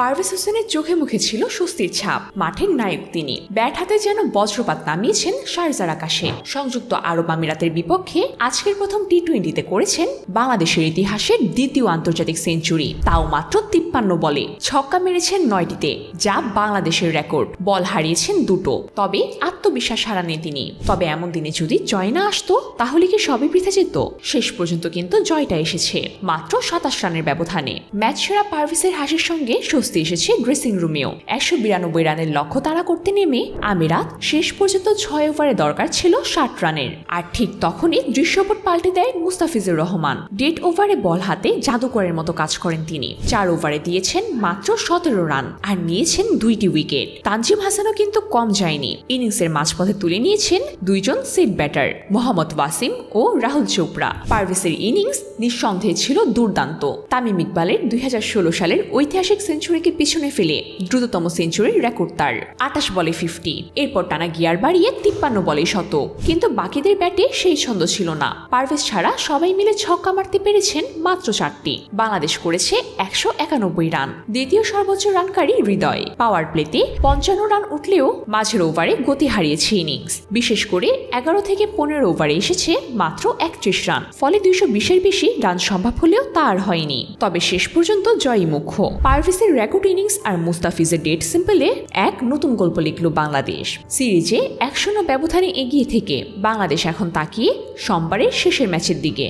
পারভেজ হোসেনের চোখে মুখে ছিল স্বস্তির ছাপ, মাঠের নায়ক তিনি। ব্যাট হাতে যেন বজ্রপাত নামিয়েছেন শারজার আকাশে। সংযুক্ত আরব আমিরাতের বিপক্ষে আজকের প্রথম টি টোয়েন্টিতে করেছেন বাংলাদেশের ইতিহাসের দ্বিতীয় আন্তর্জাতিক সেঞ্চুরি। তাও মাত্র তিপ্পান্ন বলে ছক্কা মেরেছেন নয়টিতে, যা বাংলাদেশের রেকর্ড। বল হারিয়েছেন দুটো, তবে আত্মবিশ্বাস হারাননি তিনি। তবে এমন দিনে যদি জয় না আসতো, তাহলে কি সবই বৃথা যেত? শেষ পর্যন্ত কিন্তু জয়টা এসেছে। মাত্র সাতাশ রানের ব্যবধানে। ম্যাচ সেরা পারভেজের হাসির সঙ্গে স্বস্তি এসেছে ড্রেসিং রুমেও একশো বিরানব্বই রানের লক্ষ্য তারা করতে নেমে আমিরাত শেষ পর্যন্ত ছয় ওভারে দরকার ছিল ষাট রানের। আর ঠিক তখনই দৃশ্যপট পাল্টে দেয় মুস্তাফিজুর রহমান। ডেড ওভারে বল হাতে জাদুকরের মতো কাজ করেন তিনি। চার ওভারে দিয়েছেন মাত্র সতেরো রান আর নিয়েছেন দুইটি উইকেট। তানজিম হাসানও কিন্তু কম যায়নি। ইনিংসের মাঝপথে তুলে নিয়েছেন দুইজন সিট ব্যাটার, মোহাম্মদ ওয়াসিম ও রাহুল চোপড়া। পারভেসের ইনিংস নিঃসন্দেহে ছিল দুর্দান্ত। তামিম ইকবালের দুই হাজার ষোলো সালের ঐতিহাসিক সেঞ্চুরিকে পিছনে ফেলে দ্রুততম সেঞ্চুরির রেকর্ড তার। আটাশ বলে ফিফটি এরপর টানা গিয়ার বাড়িয়ে তিপ্পান্ন বলে শত। কিন্তু বাকিদের ব্যাটে সেই ছন্দ ছিল না। পারভেজ ছাড়া সবাই মিলে ছক্কা মারতে পেরেছেন মাত্র চারটি। বাংলাদেশ করেছে একশো একানব্বই রান। দ্বিতীয় সর্বোচ্চ রানকারী হৃদয়। পাওয়ার প্লেতে পঞ্চান্ন রান উঠলেও মাঝের ওভারে গতি হারিয়েছে ইনিংস। বিশেষ করে এগারো থেকে পনেরো ওভারে এসেছে মাত্র একত্রিশ রান। ফলে দুইশো বিশের বেশি রান সম্ভব হলেও তা আর হয়নি। তবে শেষ পর্যন্ত জয়ই মুখ্য। পারভেজের রেকর্ড ইনিংস আর মুস্তাফিজের ডেট সিম্পলে এক নতুন গল্প লিখল বাংলাদেশ। সিরিজে এক শূন্য ব্যবধানে এগিয়ে থেকে বাংলাদেশ এখন তাকিয়ে সোমবারের শেষের ম্যাচের দিকে।